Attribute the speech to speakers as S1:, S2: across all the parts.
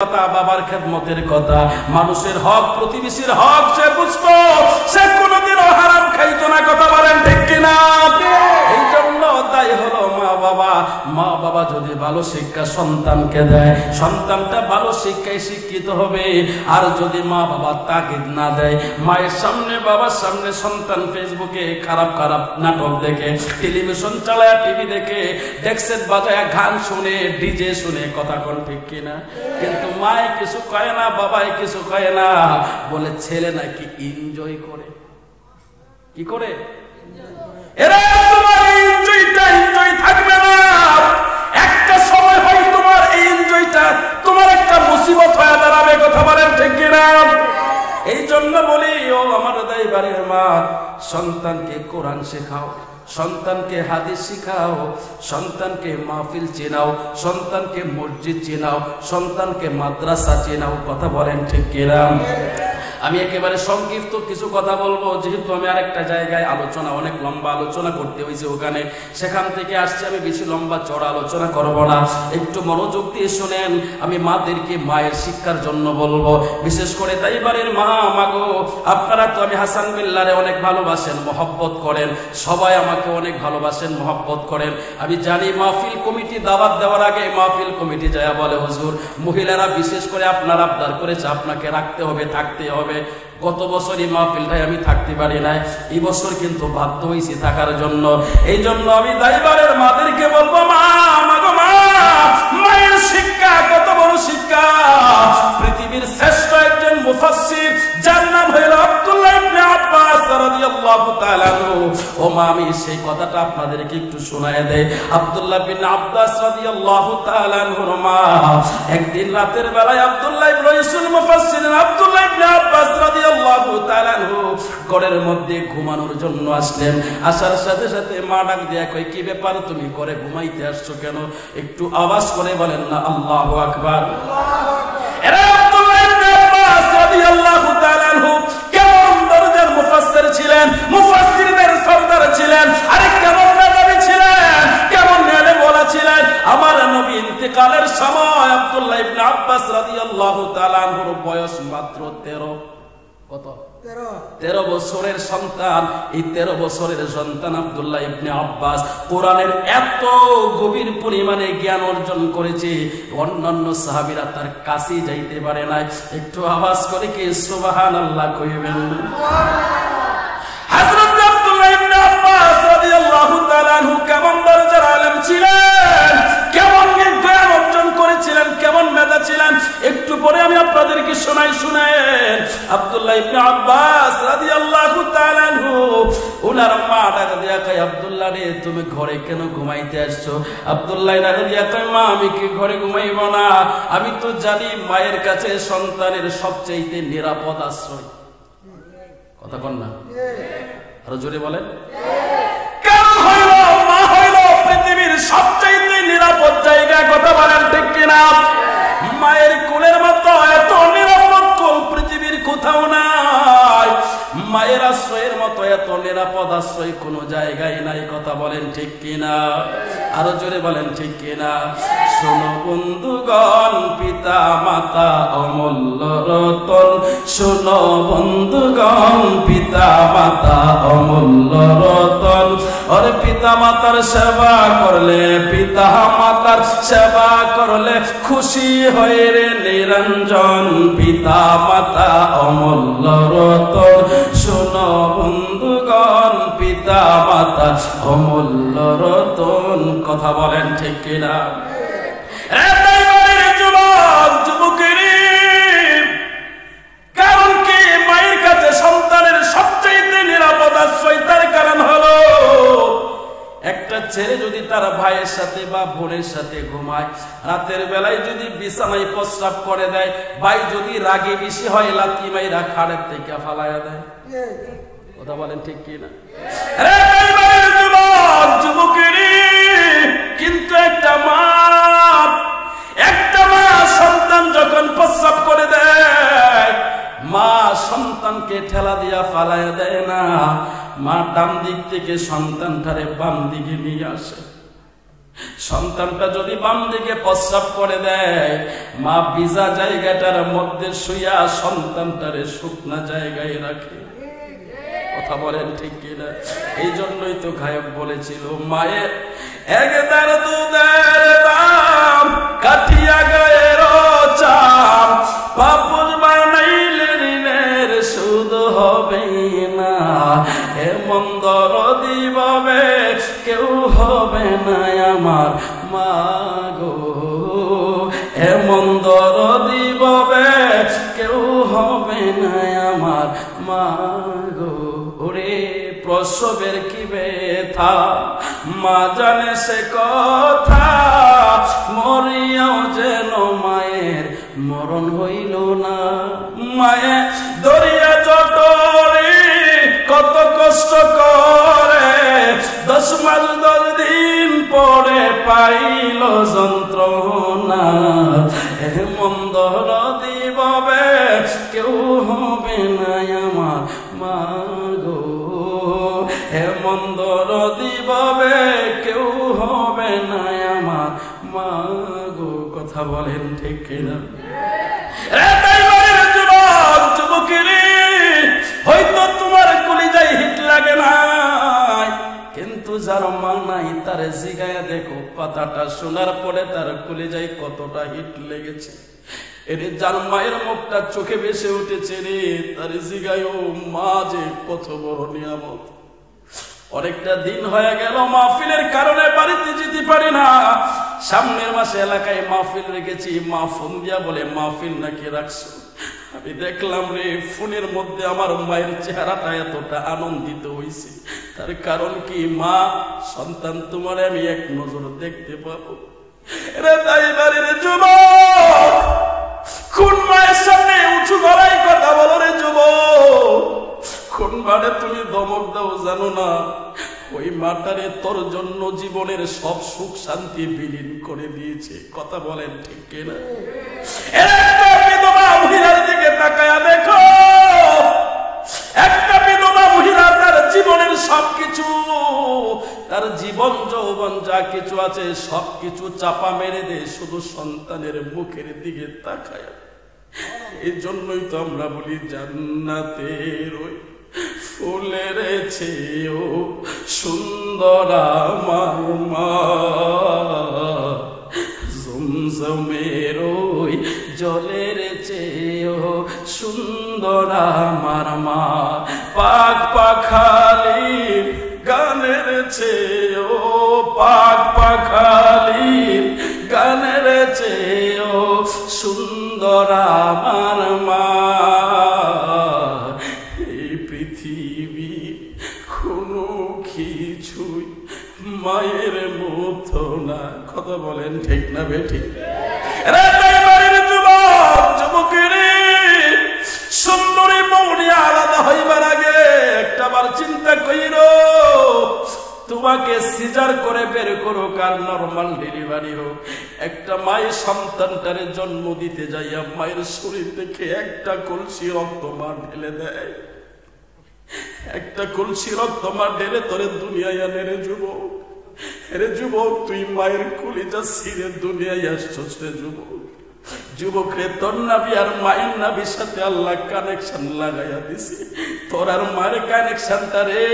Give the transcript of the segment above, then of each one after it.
S1: কথা বাবার খেদমতের কথা মানুষের হক প্রতিবেশীর হক সে বুঝতো সে কোনোদিনও হারাম খাইতো না কথা বলেন ঠিক কিনা? এই জন্য মা বাবা যদি ভালো শিক্ষা সন্তানকে দেয়, সন্তানটা ভালো শিক্ষায় শিক্ষিত হবে। আর যদি মা বাবা তাগিদ না দেয়, মায়ের সামনে, বাবার সামনে সন্তান ফেসবুকে খারাপ খারাপ নাটক দেখে, টেলিভিশন চালায়, টিভি দেখে, ডেক্সেট বাজায়, গান শুনে, ডিজে শুনে, কথা কোন ঠিক কিনা? কিন্তু মায় কিছু কয় না, বাবাই কিছু কয় না। বলে, ছেলে নাকি এনজয় করে? কি করে? এরা তোমার এনজয়টা এনজয় থাকবে এনজয়টা তোমার একটা মুসিবত হয়ে দাঁড়াবে, কথা বলেন ঠিক কিনা? এই জন্য বলি, ও আমার দাই বাড়ির মা, সন্তানকে কোরআন শেখাও, সন্তানকে হাদিস শিখাও, সন্তানকে মাহফিল চেনাও, সন্তানকে মসজিদ চেনাও, সন্তানকে মাদ্রাসা চেনাও, কথা বলেন ঠিক কিরাম আমি একেবারে সংক্ষিপ্ত কিছু কথা বলব। যেহেতু আমি আরেকটা জায়গায় আলোচনা, অনেক লম্বা আলোচনা করতে হয়েছে ওখানে। সেখান থেকে আসছে, আমি বেশি লম্বা, চড়া আলোচনা করব না। একটু মনোযোগ দিয়ে শোনেন, আমি মাদেরকে মায়ের শিক্ষার জন্য বলব। বিশেষ করে তাইবারের মা, মাগো, আপনারা তো আমি হাসান বিল্লারে অনেক ভালোবাসেন, মহব্বত করেন। সবাই আমাকে অনেক ভালোবাসেন, মহব্বত করেন। আমি জানি মাহফিল কমিটি দাওয়াত দেওয়ার আগে মাহফিল কমিটি যায় বলে, হুজুর। মহিলারা বিশেষ করে আপনার আবদার করেছে, আপনাকে রাখতে হবে, থাকতে হবে। গত বছর এই মাহফিলটাই আমি থাকতে পারি নাই। এই বছর কিন্তু বাধ্য হয়েছি থাকার জন্য। এই জন্য আমি দাইবারের মাদেরকে বলব, মা মাগো মা, মায়ের শিক্ষা, কত বড় শিক্ষা। পৃথিবীর শ্রেষ্ঠ একজন মুফাসসির, যার ও মা আমি সেই কথাটা আপনাদেরকে একটু শোনায় দেই। আব্দুল্লাহ বিন আব্বাস রাদিয়াল্লাহু তাআলা মা একদিন রাতের বেলায় আব্দুল্লাহ ইবনে রাইসুল মুফাসসির আব্দুল্লাহ ইবনে আব্বাস রাদিয়াল্লাহু তাআলা ঘরের মধ্যে ঘুমানোর জন্য আসলেন। আসার সাথে সাথে মা ডাক দিয়া কই কি ব্যাপার? তুমি ঘরে ঘুমাইতে আসছো কেন? একটু আওয়াজ করে বলেন না আল্লাহু আকবার। এরা আব্দুল্লাহ ইবনে আব্বাস রাদিয়াল্লাহু তাআলা ছিলেন মুফাসসিরদের সরদার ছিলেন আরে কেমন মেধাবী ছিলেন কেমন নেলে বলা ছিলেন? আমার নবী ইন্তেকালের সময় আব্দুল্লাহ ইবনে আব্বাস রাদিয়াল্লাহু তাআলা আনহুর বয়স মাত্র 13 কত? তেরো। বছরের সন্তান। এই তেরো বছরের সন্তান আব্দুল্লাহ ইবনে আব্বাস কোরআনের এত গভীর পরিমাণে জ্ঞান অর্জন করেছে অন্যান্য সাহাবিরা তার কাছে যাইতে পারে নাই। একটু আওয়াজ করে কি? সুবাহান আল্লাহ কইবেন ছিলেন কেমন জ্ঞান অর্জন করেছিলেন? কেমন মেধা ছিলেন? একটু পরে আমি আপনাদেরকে শোনাই, শুনেন। আব্দুল্লাহ ইবনে আব্বাস রাদিয়াল্লাহু তাআলা ওনার মা ডাক দিয়া আব্দুল্লাহ রে, তুমি ঘরে কেন ঘুমাইতে আসছো? আব্দুল্লাহ ডাক দিয়া মা, আমি কি ঘরে ঘুমাইব না? আমি তো জানি মায়ের কাছে সন্তানের সবচেয়ে নিরাপদ আশ্রয়। কথা কন না? আরও জোরে বলেন। পৃথিবীর সবচাইতে নিরাপদ জায়গা কথা বলেন ঠিক কিনা? মায়ের কোলের মতো এত নিরাপদ কোল পৃথিবীর কোথাও নাই। মায়ের আশ্রয়ের মতো এত নিরাপদ আশ্রয় কোনো জায়গায় নাই, কথা বলেন ঠিক কিনা? আরও জোরে বলেন ঠিক কিনা? শোনো বন্ধুগণ পিতা মাতা অমূল্য রতন শোনো বন্ধুগণ পিতা মাতা অমূল্য রতন ওর পিতা মাতার সেবা করলে পিতা মাতার সেবা করলে খুশি হয়ে রে নিরঞ্জন পিতা মাতা অমূল্য রতন শোনো বন্ধুগণ পিতা মাতা অমূল্য রতন কথা বলেন ঠিক কিনা? ছেলে যদি তার ভাইয়ের সাথে বা বোনের সাথে ঘুমায়, রাতের বেলায় যদি বিছানায় প্রস্রাব করে দেয়, ভাই যদি রাগে বেশি হয়, লাথি মাইরা খাড়ের থেকে ফালাইয়া দেয়। কথা বলেন ঠিক কি না? কিন্তু একটা মা একটা মা সন্তান যখন প্রস্রাব করে দেয়, মা সন্তানকে ঠেলা দিয়া ফালাইয়া দেয় না। মা ডান দিক থেকে সন্তানটারে বাম দিকে নিয়ে আসে। সন্তানটা যদি বাম দিকে প্রস্রাব করে দেয়, মা বিজা জায়গাটার মধ্যে শুয়া সন্তানটারে শুকনা জায়গায় রাখে। কথা বলেন ঠিক কিনা? এই জন্যই তো গায়ক বলেছিল মায়ের এক দার দুধের দাম, কাঠিয়া গায়ের চাম পাপুর এমন দরদি পাবে কেউ হবে না আমার মা গো এমন দরদি পাবে কেউ হবে না আমার মা গো ওরে প্রসবের কি ব্যথা, মা জানে সে কথা। মরিয়াও যেন মায়ের মরণ হইল না। মায়ে দরিয়া জটরে কত কষ্ট করে দশ মাস দশ দিন পরে পাইল যন্ত্রণা এমন দর কেউ হবে না আমার মা গো এমন দর দিববে কেউ হবে না আমার মা গো কথা বলেন ঠিক কিনা? যুবকেরে জিগায়া দেখো, কথাটা শোনার পরে তার কলিজায় কতটা হিট লেগেছে। যার মায়ের মুখটা চোখে ভেসে উঠেছে রে, তার জিগায় মা, যে কত বড় নিয়ামত। অনেকটা দিন হয়ে গেল, মাহফিলের কারণে বাড়িতে যেতে পারি না। সামনের মাসে এলাকায় মাহফিল রেখেছি মা ফোন দিয়া বলে, মাহফিল নাকি রাখছো? আমি দেখলাম রে, ফোনের মধ্যে আমার মায়ের চেহারাটা এতটা আনন্দিত হয়েছে তার কারণ কি, মা, সন্তান তোমার আমি এক নজর দেখতে পাবো। রে তাই বাড়ির যুবক, কোন মায়ের সামনে উঁচু গলায় কথা বলো রে যুবক? কোন মারে তুমি দমক দাও জানো না? ওই মাটারে তোর জন্য জীবনের সব সুখ শান্তি বিলীন করে দিয়েছে। কথা বলেন ঠিক কিনা? সবকিছু। তার জীবন, যৌবন যা কিছু আছে, সবকিছু চাপা মেরে দে, শুধু সন্তানের মুখের দিকে তাকায়। এই জন্যই তো আমরা বলি, জান্নাতের ওই ফুলের চেয়েও সুন্দর আমার ওই জলের চেয়েও সুন্দর আমার মা। পাক পাখালি গানের চেয়েও, পাক পাখালির গানের চেয়েও সুন্দর আমার মা। এই পৃথিবী কোনো কিছুই মায়ের মতো না। কথা বলেন ঠিক না বেঠিক সুন্দরী একটা বার চিন্তা কইর, তোমাকে সিজার করে বের করো কার নর্মাল ডেলিভারি হোক। একটা মায়ের সন্তানটারে জন্ম দিতে যাইয়া মায়ের শরীর থেকে একটা কলসি রক্ত মা ঢেলে দেয়। একটা কলসি রক্ত মা ঢেলে তোরে দুনিয়ায় আনে রে যুবক। রে যুবক, তুই মায়ের কুলিটা সিরে দুনিয়ায় আসছস যুবক। যুবক রে তোর নাবি আর মায়ের নাবির সাথে আল্লাহ কানেকশন লাগাইয়া দিছে। তোর আর মায়ের কানেকশনটা রে।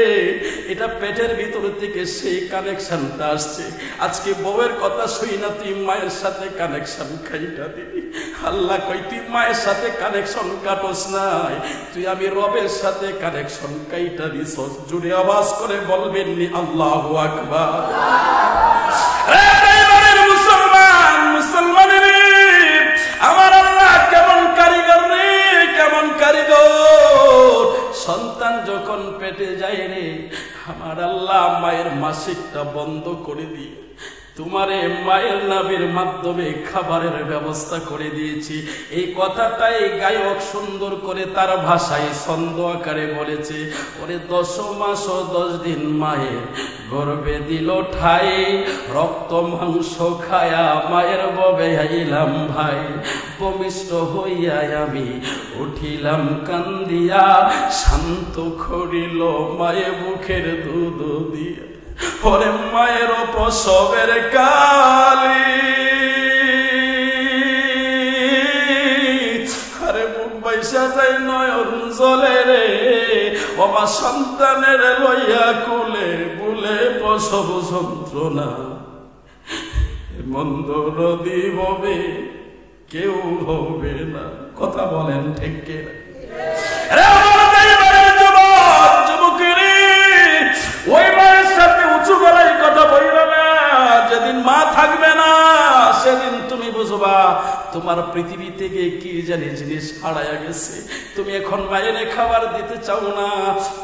S1: এটা পেটের ভিতর থেকে সেই কানেকশনটা আসছে। আজকে বউয়ের কথা শুই না, তুই মায়ের সাথে কানেকশন খাইটা দিবি। আল্লাহ কই, তুই মায়ের সাথে কানেকশন কাটস নাই। তুই আমি রবের সাথে কানেকশন কাইটা দিস জুড়ে আওয়াজ করে বলবেন নি, আল্লাহ আকবার। আমার আল্লাহ কেমন কারিগর রে, কেমন কারিগর? সন্তান যখন পেটে যায় রে, আমার আল্লাহ মায়ের মাসিকটা বন্ধ করে দিয়ে তোমারে মায়ের নাবির মাধ্যমে খাবারের ব্যবস্থা করে দিয়েছি। এই কথাটাই গায়ক সুন্দর করে তার ভাষায় ছন্দ আকারে বলেছে, ওরে দশ মাস দশ দিন মায়ের গর্বে দিল ঠাই, রক্ত মাংস খায়া মায়ের ববে আইলাম ভাই। পমিষ্ট হইয়া আমি উঠিলাম কান্দিয়া, শান্ত করিল মায়ে বুকের দুধ দিয়া। ওরে মায়ের প্রসবের কালি। আরে মুখ বাইসা যাই নয়ন জলে রে। বাবা সন্তানের লইয়া কুলে বুলে প্রসব যন্ত্রণা। মন্দ নদী হবে কেউ হবে না। কথা বলেন ঠিক কে? যুবক, যুবকেরে, ওই উঁচু গলায় কথা বলল না। যেদিন মা থাকবে না, সেদিন তুমি বুঝবা, তোমার পৃথিবী থেকে কি জানি জিনিস হারায়া গেছে। তুমি এখন মায়ের খাবার দিতে চাও না।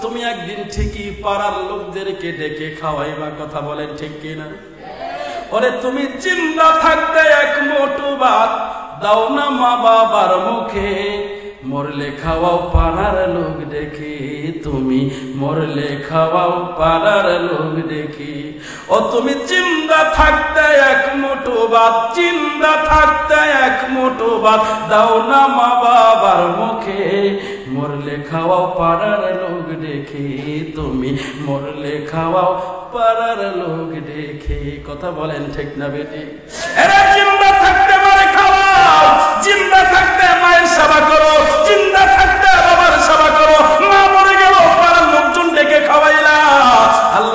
S1: তুমি একদিন ঠিকই পাড়ার লোকদেরকে ডেকে খাওয়াইবা কথা বলেন ঠিক কিনা? ওরে তুমি চিন্তা থাকতে এক মোটু ভাত দাও না মা বাবার মুখে। মরলে খাওয়াও পাড়ার লোক দেখে। তুমি মরলে খাওয়াও পাড়ার লোক দেখি। ও তুমি চিন্তা থাকতে এক মুঠো ভাত, চিন্তা থাকতে এক মুঠো ভাত, দাও না মা বাবার মুখে। মরলে খাওয়াও পাড়ার লোক দেখি, তুমি মরলে খাওয়াও পাড়ার লোক দেখে। কথা বলেন ঠিক না বেটি? চিন্তা থাকতে মারে খাওয়াও চিন্তা থাকতে মায়ের সেবা করো, চিন্তা থাকতে বাবার সেবা করো, মা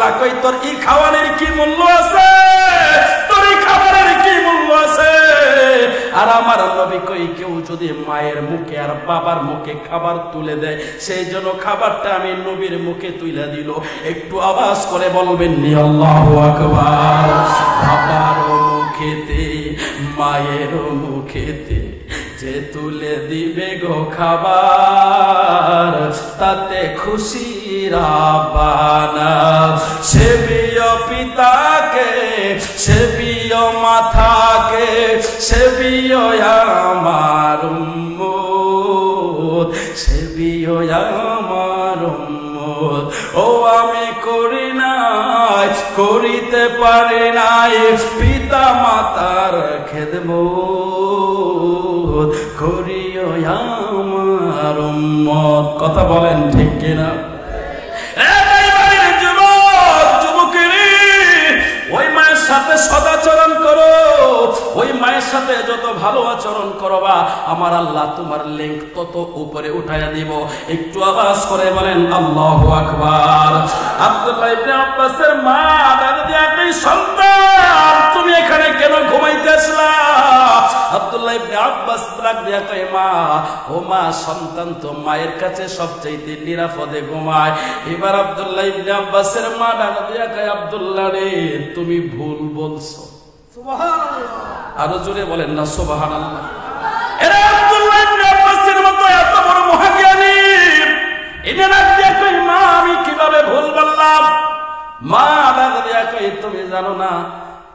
S1: আল্লাহ কই, তোর এই খাওয়ানোর কি মূল্য আছে? তোর এই খাবারের কি মূল্য আছে? আর আমার নবী কই, কেউ যদি মায়ের মুখে আর বাবার মুখে খাবার তুলে দেয়, সেই জন্য খাবারটা আমি নবীর মুখে তুলে দিল। একটু আওয়াজ করে বলবেন নি, আল্লাহু আকবার। বাবার মুখেতে, মায়ের মুখেতে যে তুলে দিবে গো খাবার, তাতে খুশি রাবানা সে বিয় পিতাকে, সে বিয় মাথাকে, সে বিয় আমার সে বিয় আমার ও আমি করি নাই, করিতে পারি নাই পিতা মাতার খেদমত। উম্মত কথা বলেন ঠিক কিনা? সাথে সদাচরণ করো। ওই মায়ের সাথে যত ভালো আচরণ আমার আল্লাহ তোমার তত উপরে উঠাইয়া একটু বলেন আব্দুল্লাহ আব্বাসের মা দাদা সন্তান। এখানে কেন ঘুমাইতে আব্দুল্লাহ ইবনে আব্বাস ডাক দিয়া কয় মা ও মা সন্তান তো মায়ের কাছে সবচাইতে নিরাপদে ঘুমায়। এবার আব্দুল্লাহ ইবনে আব্বাসের মা ডাক দিয়া কয় আব্দুল্লাহ রে তুমি ভুল বলছো। আরও জোরে বলেন না সুবহানাল্লাহ। এরা আব্দুল্লাহ ইবনে আব্বাসের মতো এত বড় মহাজ্ঞানী। এনে ডাক দিয়া কয় মা আমি কীভাবে ভুল বললাম? মা ডাক দিয়া কয় তুমি জানো না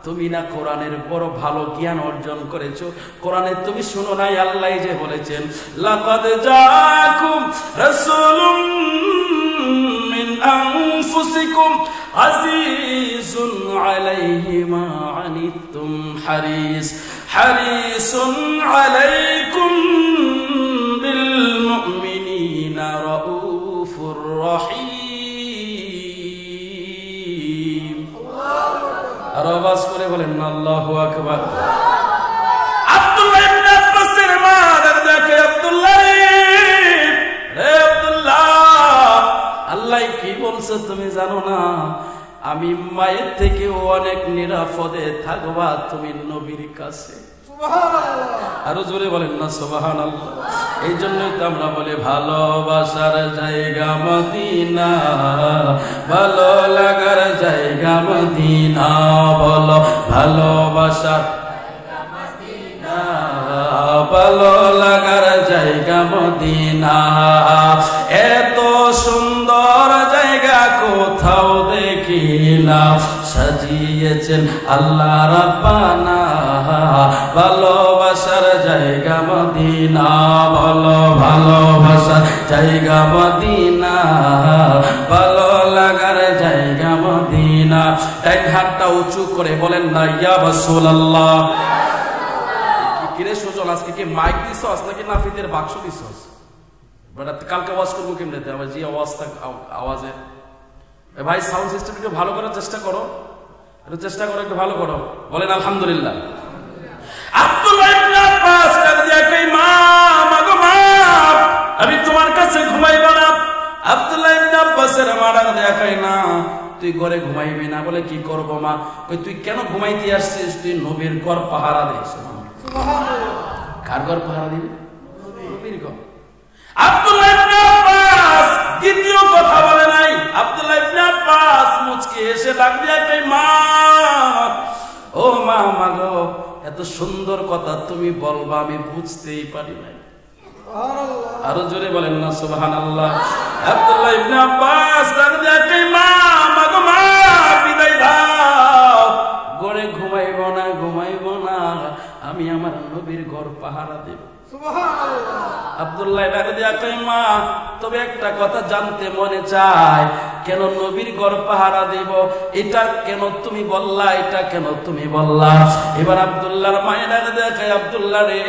S1: তুমি না কোরআনের বড় ভালো জ্ঞান অর্জন করেছ? কোরআনে তুমি শুনো নাই, আল্লাহ যে বলেছেন, লাকাদ জাকুম রাসূলুম মিন আনফুসিকুম আজিজুন আলাইহি মা আনিতুম হারিস, হারিসুন আলাইকুম আকবার। আব্দুল্লাহ ইবনে আব্বাসের মা দাদাকে আব্দুল্লাহ রে রে আব্দুল্লাহ আল্লাহ কি বলছে তুমি জানো না? আমি মায়ের থেকে অনেক নিরাপদে থাকবা তুমি নবীর কাছে। আরও জোরে বলেন না সোবাহান এই জন্যই তো আমরা বলি ভালোবাসার জায়গা মদিনা। ভালো লাগার জায়গা মদিনা, বলো ভালোবাসার ভালো লাগার জায়গা মদিনা। এত সুন্দর জায়গা কোথাও দেখি না সাজিয়েছেন আল্লাহ রাব্বানা। ভালোবাসার জায়গা মদিনা বলো ভালোবাসার জায়গা মদিনা। ভালো লাগার জায়গা মদিনা। ডাইন হাতটা উঁচু করে বলেন না, ইয়া রাসূলুল্লাহ। কিরে সুজন, আজকে কি মাইক নাকি নাফিদের বাক্স কালকে আওয়াজ করব কেমনে আমার আওয়াজ থাক আওয়াজে। ভাই সাউন্ড সিস্টেম একটু ভালো করার চেষ্টা করো। একটু চেষ্টা করো, একটু ভালো করো। বলেন, আলহামদুলিল্লাহ। আব্দুল্লাহ ইবনে আব্বাস ডাক কই মা মাগো মা, আমি তোমার কাছে ঘুমাইব না। আব্দুল্লাহ ইবনে আব্বাসের মা ডাক কই না তুই ঘরে ঘুমাইবি না। বলে, কি করব, মা? কই, তুই কেন ঘুমাইতে আসছিস? তুই নবীর ঘর পাহারা দিস কার ঘর পাহারা দিবি? নবীর ঘর। আব্দুল্লাহ ইবনে আব্বাস দ্বিতীয় কথা বলে নাই। আব্দুল্লাহ ইবনে আব্বাস মুচকি এসে ডাক দিয়া কই মা, ও মা মাগো এত সুন্দর কথা তুমি বলবা আমি বুঝতেই পারি নাই। আরও জোরে বলেন না সুবহান আল্লাহ আব্দুল্লাহ ইবনে আব্বাস মা মাগো মা বিদায় দাও। গড়ে ঘুমাইব না ঘুমাইব না আমি আমার নবীর ঘর পাহারা দেব। আব্দুল্লাহ মা তবে একটা কথা জানতে মনে চায় কেন নবীর ঘর পাহারা দেব? এটা কেন তুমি বললা, এটা কেন তুমি বললা? এবার আব্দুল্লাহর মায়ের কই আব্দুল্লাহ রে,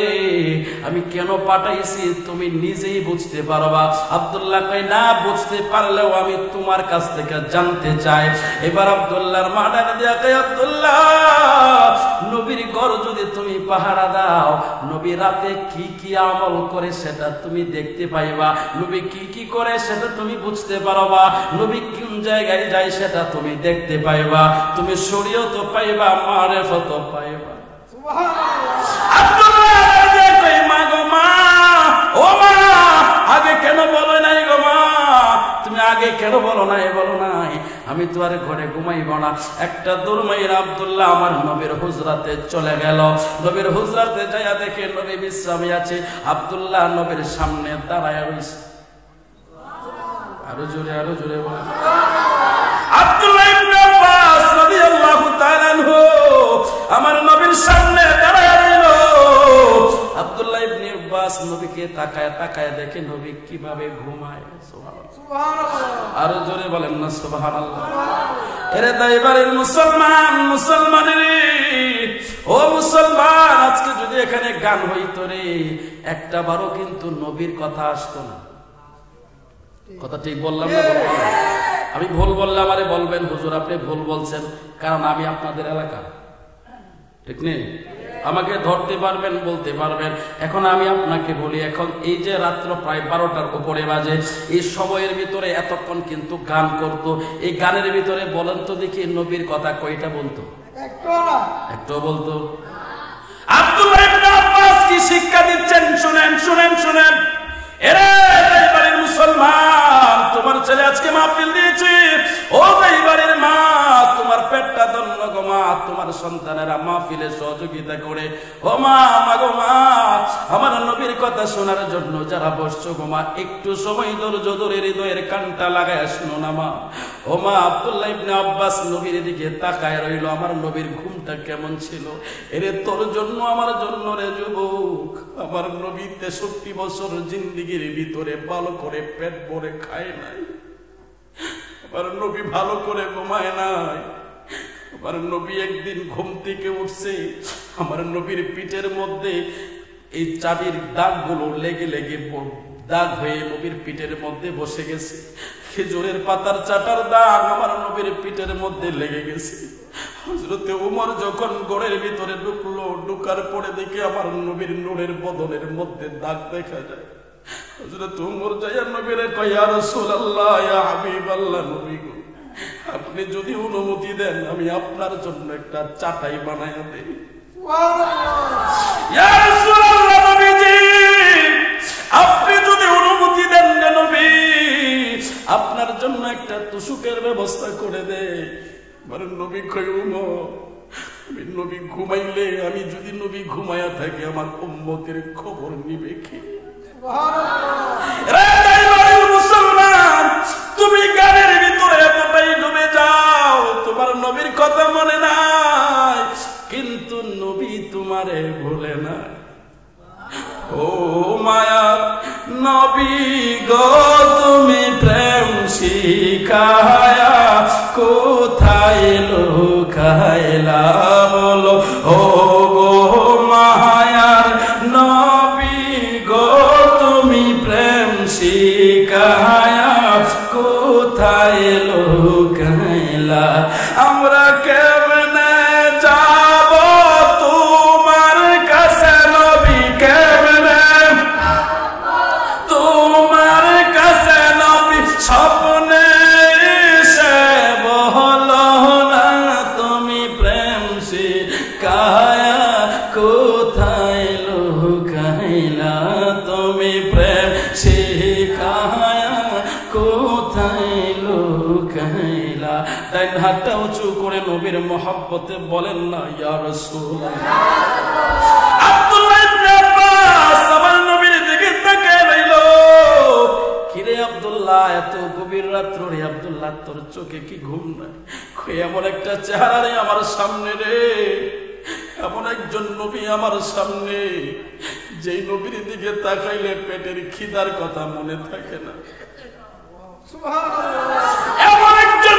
S1: আমি কেন পাঠাইছি তুমি নিজেই বুঝতে পারবা? আব্দুল্লাহ কই না, বুঝতে পারলেও আমি তোমার কাছ থেকে জানতে চাই। এবার আব্দুল্লাহর মা ডাক দিয়া কই আব্দুল্লাহ, নবীর ঘর যদি তুমি পাহারা দাও, নবী রাতে কি কি আমল করে সেটা তুমি দেখতে পাইবা। নবী কি কি করে সেটা তুমি বুঝতে পারবা। নবী কোন জায়গায় যায় সেটা তুমি দেখতে পাইবা। তুমি শরীয়ত পাইবা মারেফত পাইবা। আব্দুল্লাহ যে কই মা গো মা ও মা আগে কেন বলো নাই গো মা? তুমি আগে কেন বলো নাই বলো নাই? আমি তো আর ঘরে ঘুমাইব না। একটা দুর্মাইর আব্দুল্লাহ আমার নবীর হুজরাতে চলে গেল। নবীর হুজরাতে যাইয়া দেখে নবী বিশ্রামে আছে। আব্দুল্লাহ নবীর সামনে দাঁড়ায় রইছে। আরও জোরে আরও জোরে বলে আব্দুল্লাহ ইবনে আব্বাস রাদিয়াল্লাহু তাআলা আমার নবীর সামনে দাঁড়ায় রইল। আব্দুল্লাহ ইবনে আব্বাস নবীকে তাকায় তাকায় দেখে নবী কীভাবে ঘুমায়। সুবহানাল্লাহ। আরও জোরে বলেন না সুবহানাল্লাহ। এরে দাইবারের মুসলমান মুসলমানের ও মুসলমান আজকে যদি এখানে গান হইতো রে একটা বারও কিন্তু নবীর কথা আসতো না। কথা ঠিক বললাম না আমি ভুল বললে আমারে বলবেন হুজুর আপনি ভুল বলছেন। কারণ আমি আপনাদের এলাকা। ঠিক নেই? আমাকে ধরতে পারবেন বলতে পারবেন। এখন আমি আপনাকে বলি এখন এই যে রাত্র প্রায় বারোটার উপরে বাজে এই সময়ের ভিতরে এতক্ষণ কিন্তু গান করত। এই গানের ভিতরে বলেন তো দেখি নবীর কথা কয়টা বলতো? একটু বলতো? আব্বাস কি শিক্ষা দিচ্ছেন? শুনেন শুনেন শুনেন। মুসলমান, তোমার ছেলে আজকে মাহফিল দিয়েছে। ও বাড়ির মা, তোমার পেটটা দন্য গো মা, তোমার সন্তানেরা মাহফিলে সহযোগিতা করে। ও মা মা গো মা, আমার নবীর কথা শোনার জন্য যারা বসছো গো মা, একটু সময় ধৈর্য ধরে হৃদয়ের কানটা লাগায় শুনো না মা। ও মা আব্দুল্লাহ ইবনে আব্বাস নবীর দিকে তাকায় রইল, আমার নবীর ঘুমটা কেমন ছিল? এরে তোর জন্য, আমার জন্য রে যুবক। আমার নবী তেষট্টি বছর জিন্দিগির ভিতরে ভালো করে পেট ভরে খায় নাই। আমার নবী ভালো করে ঘুমায় নাই। আমার নবী একদিন ঘুম থেকে উঠছে, আমার নবীর পিঠের মধ্যে এই চাবির দাগগুলো লেগে লেগে দাগ হয়ে নবীর পিঠের মধ্যে বসে গেছে। খেজুরের পাতার চাটার দাগ আমার নবীর পিঠের মধ্যে লেগে গেছে। হজরতে উমর যখন গড়ের ভিতরে ঢুকলো, ঢুকার পরে দেখে আমার নবীর নূরের বদনের মধ্যে দাগ দেখা যায়। হজরত উমর যাইয়া নবীর কয়া রাসূলুল্লাহ, ইয়া হাবিবাল্লাহ নবী গো, আপনি যদি অনুমতি দেন, আমি আপনার জন্য একটা চাটাই বানায়া দেই। ব্যবস্থা করে দে। নবী আমি নবী ঘুমাইলে আমি যদি নবী ঘুমায়া থাকি আমার উম্মতের খবর নিবে কি? মুসলমান তুমি গানের ভিতরে এতটাই ডুবে যাও তোমার নবীর কথা মনে নাই কিন্তু নবী তোমারে ভুলে না। ও মায়া নবী গো তুমি প্রেম শিখায়া কোথায় লুকাইলা বলো? ও গো মায়ার নবী গো তুমি প্রেম শিখায়া কোথায় লুকাইলা নবীর মহাব্বতে বলেন না ইয়া আব্দুল্লাহ ইবনে আব্বাস আমার নবীর দিকে তাকায় রইল। কিরে আব্দুল্লাহ এত গভীর রাত্র রে আব্দুল্লাহ তোর চোখে কি ঘুম নাই? এমন একটা চেহারা রে আমার সামনে রে। এমন একজন নবী আমার সামনে যেই নবীর দিকে তাকাইলে পেটের খিদার কথা মনে থাকে না।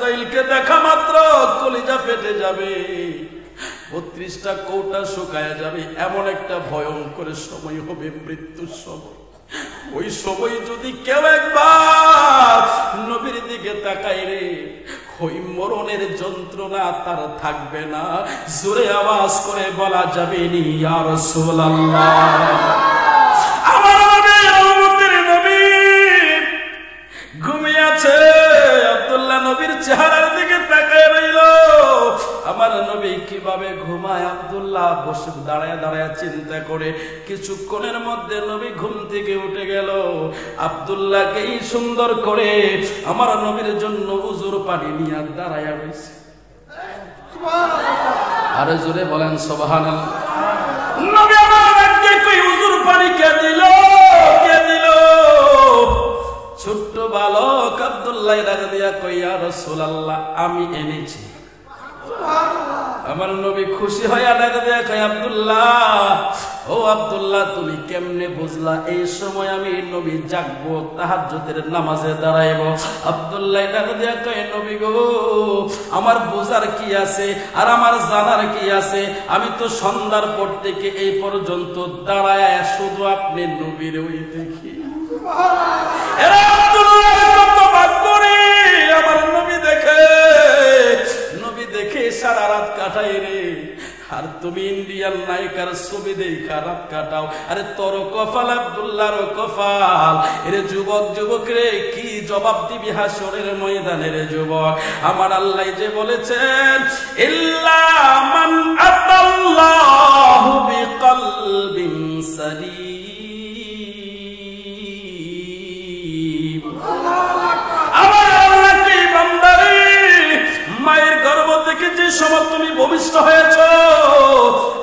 S1: আজরাইলকে দেখা মাত্র কলিজা ফেটে যাবে। বত্রিশটা কৌটা শুকায় যাবে। এমন একটা ভয়ঙ্কর সময় হবে মৃত্যুর সময়। ওই সময় যদি কেউ একবার নবীর দিকে তাকাই রে, ওই মরণের যন্ত্রণা তার থাকবে না। জোরে আওয়াজ করে বলা যাবে নি আর আমার আমার নবী কীভাবে ঘুমায় আব্দুল্লাহ বসে দাঁড়ায় দাঁড়ায় চিন্তা করে কিছুক্ষণের মধ্যে নবী ঘুম থেকে উঠে গেল। আব্দুল্লাহকে সুন্দর করে আমার নবীর জন্য উজুর পানি নিয়ে দাঁড়ায় রয়েছে। আরে জোরে বলেন সোবাহান ছোট্ট বালক আব্দুল্লাহ ডাক দিয়া কইয়া রাসূলুল্লাহ, আমি এনেছি। আমার নবী খুশি হইয়া ডাক কই আব্দুল্লাহ ও আব্দুল্লাহ তুমি কেমনে বুঝলা? এই সময় আমি নবী জাগবো তাহাজ্জুদের নামাজে দাঁড়াইব। আব্দুল্লাহ ডাক নবী গো আমার বোঝার কি আছে? আর আমার জানার কি আছে? আমি তো সন্ধ্যার পর থেকে এই পর্যন্ত দাঁড়ায় শুধু আপনি নবীর ওই দেখি। আব্দুল্লাহ! সারা রাত কাটাই রে। আর তুমি ইন্ডিয়ান নায়িকার ছবি দেখা রাত কাটাও। আরে তোর কফাল আব্দুল্লাহর কফাল এরে যুবক যুবক রে, কি জবাব দিবি হাসরের ময়দানে রে যুবক? আমার আল্লাহ যে বলেছেন, ইল্লা আতাল্লাহু বিকলবিন সালিম। আমার যে সময় তুমি ভূমিষ্ঠ হয়েছ,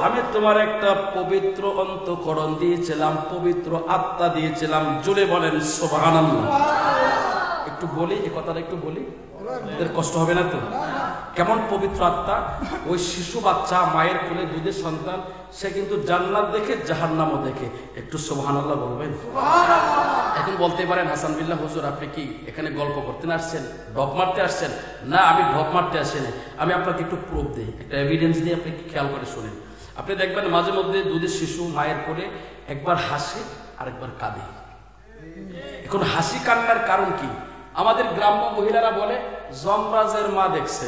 S1: আমি তোমার একটা পবিত্র অন্তকরণ দিয়েছিলাম, পবিত্র আত্মা দিয়েছিলাম। জুড়ে বলেন সোভান একটু বলি, এ কথাটা একটু বলি? কষ্ট হবে না তো? কেমন পবিত্র আত্মা? ওই শিশু বাচ্চা মায়ের কোলে দুধের সন্তান সে কিন্তু জান্নাত দেখে জাহান্নামও দেখে। একটু সোহানাল্লাহ বলবেন? এখন বলতে পারেন হাসান বিল্লাহ হুজুর আপনি কি এখানে গল্প করতে আসছেন? ঢপ মারতে আসছেন? না আমি ঢপ মারতে আসেনি। আমি আপনাকে একটু প্রুফ দিই একটা এভিডেন্স দিয়ে আপনি খেয়াল করে শুনেন। আপনি দেখবেন মাঝে মধ্যে দুধের শিশু মায়ের কোলে একবার হাসে আরেকবার কাঁদে। এখন হাসি কান্নার কারণ কি? আমাদের গ্রাম্য মহিলারা বলে জমরাজের মা দেখছে।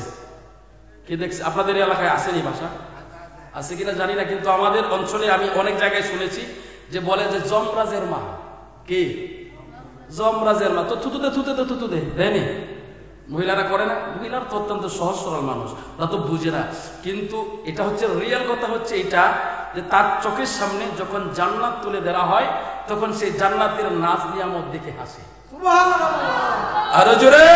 S1: কি দেখছে? আপনাদের এলাকায় আসেনি ভাষা? আছে কিনা জানি না কিন্তু আমাদের অঞ্চলে আমি অনেক জায়গায় শুনেছি যে বলে যে জমরাজের মা। কে? জমরাজের মা। তো থুতুতে থুতুতে থুতুতে দেয়নি মহিলারা করে না? মহিলারা তো অত্যন্ত সহজ সরল মানুষ ওরা তো বুঝে না। কিন্তু এটা হচ্ছে রিয়েল কথা হচ্ছে এটা যে তার চোখের সামনে যখন জান্নাত তুলে দেওয়া হয় তখন সেই জান্নাতের নাচ নিয়ামত দেখে হাসে। আরও জোরে!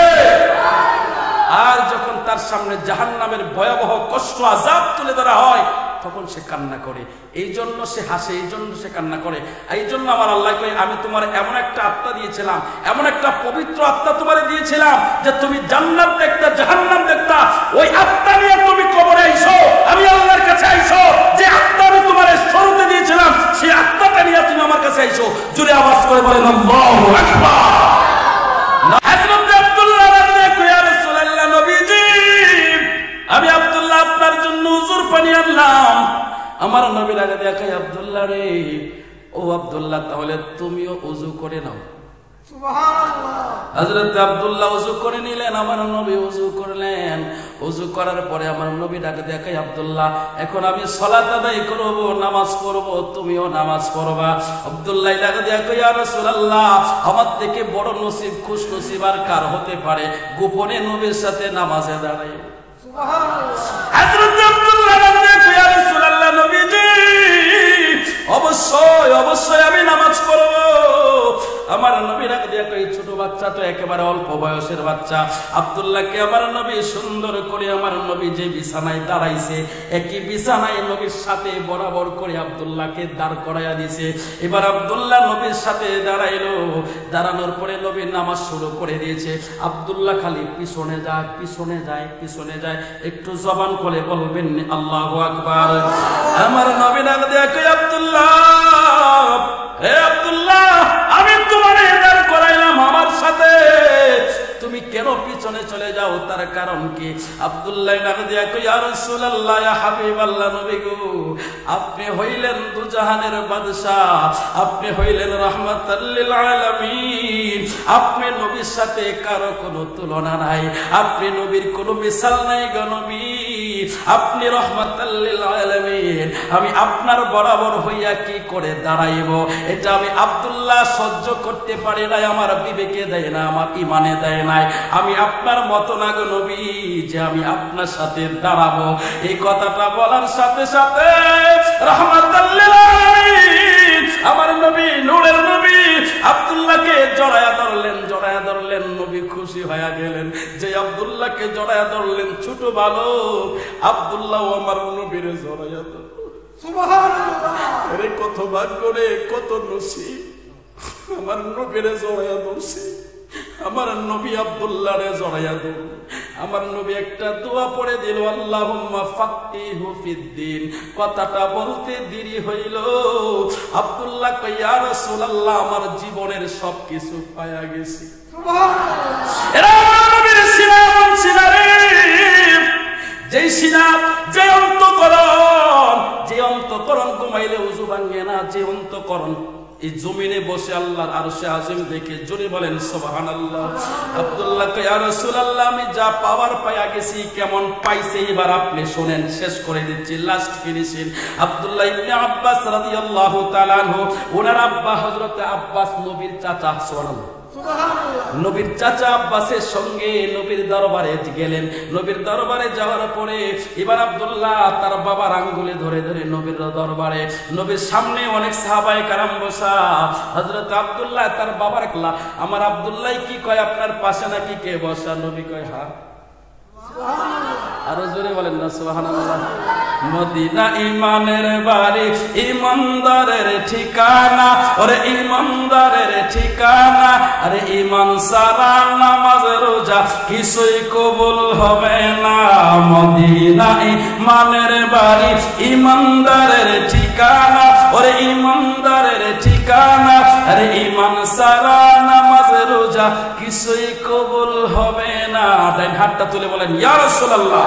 S1: আর যখন তার সামনে জাহান নামের ভয়াবহ কষ্ট আজাব তুলে ধরা হয়, তখন সে কান্না করে। এই জন্য সে হাসে এই জন্য সে কান্না করে। এই জন্য আমার আল্লাহ কই আমি তোমার এমন একটা আত্মা দিয়েছিলাম, এমন একটা পবিত্র আত্মা তোমার দিয়েছিলাম যে তুমি জান্নাত দেখতা, জাহান্নাম দেখতা। ওই আত্মা নিয়ে তুমি কবরে আইছো আমি আল্লাহর কাছে আইছো যে আত্মা আমি তোমার শুরুতে দিয়েছিলাম, সেই আত্মাটা নিয়ে তুমি আমার কাছে আইছো জুড়ে আওয়াজ করে বলেন, আল্লাহু আকবার। আমি আব্দুল্লাহ আপনার জন্য উজুর পানি আনলাম। আমার নবীর আগে দেখাই আব্দুল্লাহ রে। ও আব্দুল্লাহ তাহলে তুমিও উজু করে নাও। হজরত আব্দুল্লাহ উজু করে নিলেন আমার নবী উজু করলেন। উজু করার পরে আমার নবী ডাকে দেখাই আব্দুল্লাহ এখন আমি সলাত আদায় করব নামাজ পড়ব তুমিও নামাজ পড়বা। আব্দুল্লাহ ডাকে আমার থেকে বড় নসিব খুশ নসিব আর কার হতে পারে? গোপনে নবীর সাথে নামাজে দাঁড়াই। অবশ্যই অবশ্যই আমি নামাজ পড়ব। আমার নবী ডাক দিয়া কই ছোট বাচ্চা তো একেবারে অল্প বয়সের বাচ্চা। আব্দুল্লাহকে আমার নবী সুন্দর করে আমার নবী যে বিছানায় দাঁড়াইছে, একই বিছানায় নবীর সাথে বরাবর করে আব্দুল্লাহকে দাঁড় করাইয়া দিছে। এবার আব্দুল্লাহ নবীর সাথে দাঁড়াইলো। দাঁড়ানোর পরে নবীর নামাজ শুরু করে দিয়েছে। আব্দুল্লাহ খালি পিছনে যায় পিছনে যায় পিছনে যায়। একটু জবান করে বলবেন, আল্লাহ আকবার। আমার নবী দিয়া কই আব্দুল্লাহ, হে আব্দুল্লাহ কেন পিছনে চলে যাও? তার কারণ কি? আব্দুল্লাহ দিয়া কই আর নবী গো, আপনি হইলেন দুজাহানের বাদশাহ, আপনি হইলেন আলামিন। আপনি নবীর সাথে কারও কোনো তুলনা নাই, আপনি নবীর কোনো মিশাল নাই গো আপনি রহমাতাল আমি আপনার বরাবর হইয়া কি করে দাঁড়াইব? এটা আমি আব্দুল্লাহ সহ্য করতে পারি নাই, আমার বিবেকে দেয় না, আমার ইমানে দেয় নাই। আমি আপনার মতো না নবী যে আমি আপনার সাথে দাঁড়াবো। এই কথাটা বলার সাথে সাথে আমার নবী, নূরের নবী, আব্দুল্লাহকে জড়ায়া ধরলেন জড়ায়া ধরলেন। খুশি হয়ে গেলেন যে আব্দুল্লাহকে জড়ায়া ধরলেন ছোট বালক। আব্দুল্লাহ আমার নবীর জড়ায়া ধরল
S2: সুবহানাল্লাহ।
S1: কত ভাগ্য রে কত নসিব। আমার নবীরে জড়াইয়া দৌছি আমার নবী আব্দুল্লাহ রে জড়াইয়া আমার নবী একটা দোয়া পড়ে দিল ফাক্কিহু ফিদ্দিন। কথাটা বলতে দেরি হইল। আব্দুল্লাহ কই ইয়া রাসূলুল্লাহ আমার জীবনের সবকিছু পায়া গেছি। আমি যা পাওয়ার পাইয়া গেছি, কেমন পাইছে? এবার আপনি শুনেন, শেষ করে দিচ্ছি last finishing Abdullah Ibne Abbas রাদিয়াল্লাহু ওনার আব্বা হযরত আব্বাস নবীর চাচা, সুবহানাল্লাহ। নবীর চাচা আব্বাসের সঙ্গে নবীর দরবারে গেলেন। নবীর দরবারে যাওয়ার পরে এবার আবদুল্লাহ তার বাবার আঙ্গুলে ধরে ধরে নবীর দরবারে, নবীর সামনে অনেক সাহাবাই কারাম বসা হজরত আবদুল্লাহ তার বাবার আমার আবদুল্লাহ কি কয়, আপনার পাশে নাকি কে বসা? নবী কয় হ্যাঁ আরও জোরে বলেন না, সুবহানাল্লাহ। মদিনা ইমানের বাড়ি, ইমানদারের ঠিকানা, ওরে ইমানদারের ঠিকানা, আরে ইমান সারা নামাজ রোজা কিছুই কবুল হবে না। মদিনা ইমানের বাড়ি, ইমানদারের ঠিকানা, ওরে ইমানদারের ঠিকানা, আরে ইমান সারা রোজা কিছুই কবুল হবে না। ডাইন হাতটা তুলে বলেন ইয়ারসোল্লাহ